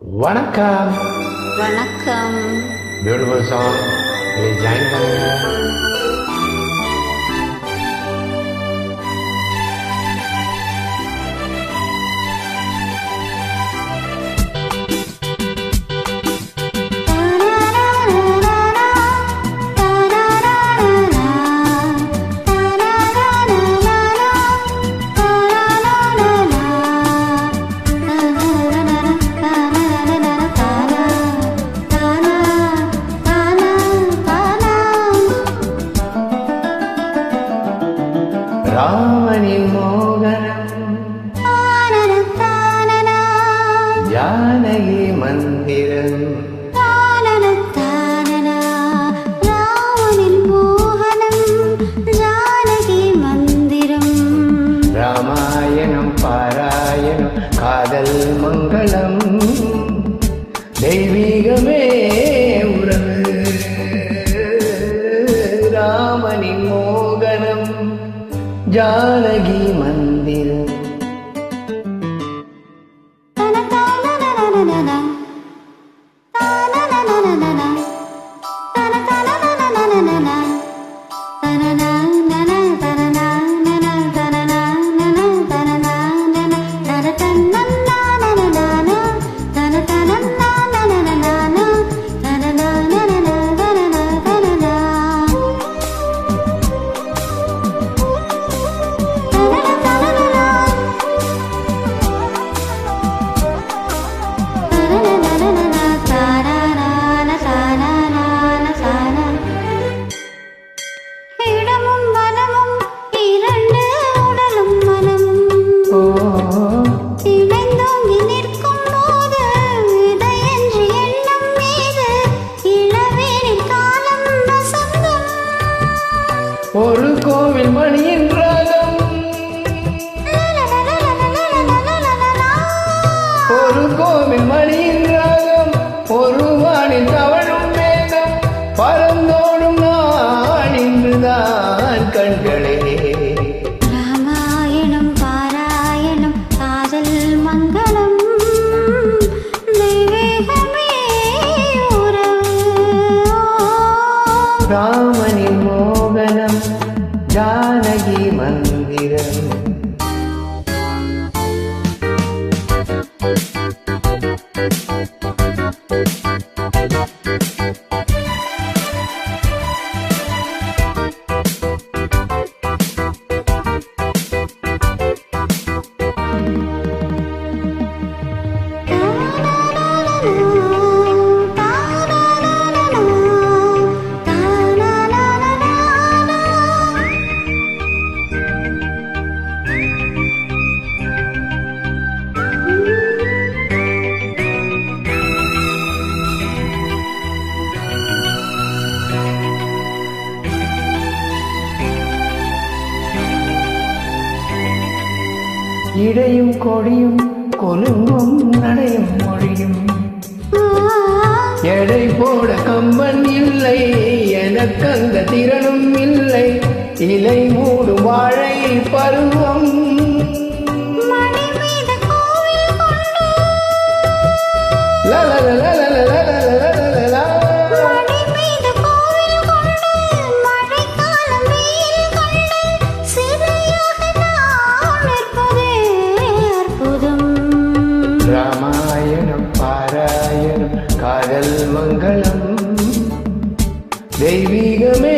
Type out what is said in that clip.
வணக்கம். வணக்கம். Beautiful song join பண்ணுங்க காதல் மங்களம் தெய்வீகமே உறவு. ராமனின் மோகனம் ஜானகி மந்திரம் ஒரு கோவில் மணியின் ராகம் ஒரு வானில் தவழும் மேகம் பறந்தோடும் நான் இன்றுதான் கண்களே. ராமாயணம் பாராயணம் காதல் மங்களம் ராமனின் மோகனம் ஜானகி மந்திரம். இடையும் கொடியும் கொலுங்கும் நடையும் மொழியும். எடை போட கம்பன் இல்லை எனக்கு அந்த திறனும் இல்லை. இலை மூடும் வாழை பருவம் தெய்வீகமே.